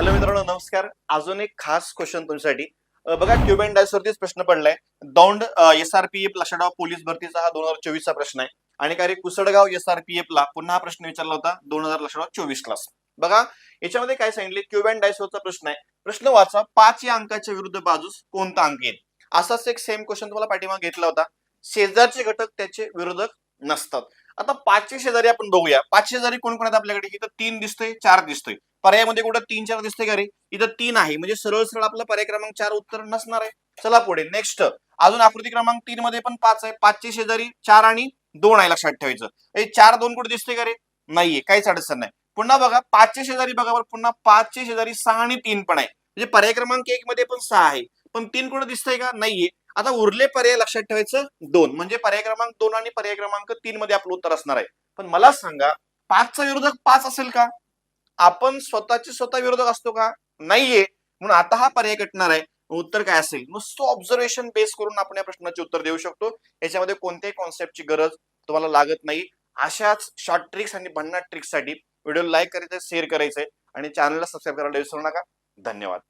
Hello मित्रांनो नमस्कार. अजून एक खास क्वेश्चन तुमच्यासाठी. बघा ट्यूब अँड डायस वरतीच प्रश्न पडलाय. Daund S R P F लक्षाडाव police भरतीचा हा दोन हजार चोवीसचा प्रश्न आहे. आणि काही Kusadgaon S R P F ला पुन्हा हा प्रश्न विचारला होता दोन हजार लक्षाडाव चोवीस क्लास बघा याच्यामध्ये काय सांगितले क्यूब अँड डायस वरचा प्रश्न आहे. प्रश्न वाचा पाच या अंकाच्या विरुद्ध बाजूस कोणता अंक येईल? असाच एक सेम क्वेश्चन तुम्हाला पाठीमागे घेतला होता. शेजारचे घटक त्याचे विरोधक नसतात. आता पाचशे शेजारी आपण बघूया. पाचशे शेजारी कोण कोण आहेत आपल्याकडे? इथं तीन दिसतोय चार दिसतोय. पर्यायामध्ये कुठं तीन चार दिसते का रे? इथं तीन आहे. म्हणजे सरळ सरळ आपला पर्याय क्रमांक चार उत्तर नसणार आहे. चला पुढे. नेक्स्ट अजून आकृती क्रमांक तीन मध्ये पण पाच आहे. पाचशे शेजारी चार आणि दोन आहे लक्षात ठेवायचं. हे चार दोन कुठे दिसते का रे? नाहीये. काहीच अडचण नाही. पुन्हा बघा. पाचशे शेजारी बघा बरं. पुन्हा पाचशे शेजारी सहा आणि तीन पण आहे. म्हणजे पर्याय क्रमांक एक मध्ये पण सहा आहे. पण तीन कुठे दिसतंय का? नाहीये. आता उरले पर्याय लक्षात ठेवायचं दोन. म्हणजे पर्याय क्रमांक दोन आणि पर्याय क्रमांक तीन मध्ये आपलं उत्तर असणार आहे. पण मला सांगा पाचचा विरोधक पाच असेल का? आपण स्वतःचे स्वतः विरोधक असतो का? नाहीये. म्हणून आता हा पर्याय कटणार आहे. उत्तर काय असेल? मग सो ऑब्झर्वेशन बेस करून आपण या प्रश्नाचे उत्तर देऊ शकतो. याच्यामध्ये कोणत्याही कॉन्सेप्टची गरज तुम्हाला लागत नाही. अशाच शॉर्ट ट्रिक्स आणि भन्नाट ट्रिक्ससाठी व्हिडिओ लाईक करायचं शेअर करायचंय आणि चॅनलला सबस्क्राईब करायला विसरू नका. धन्यवाद.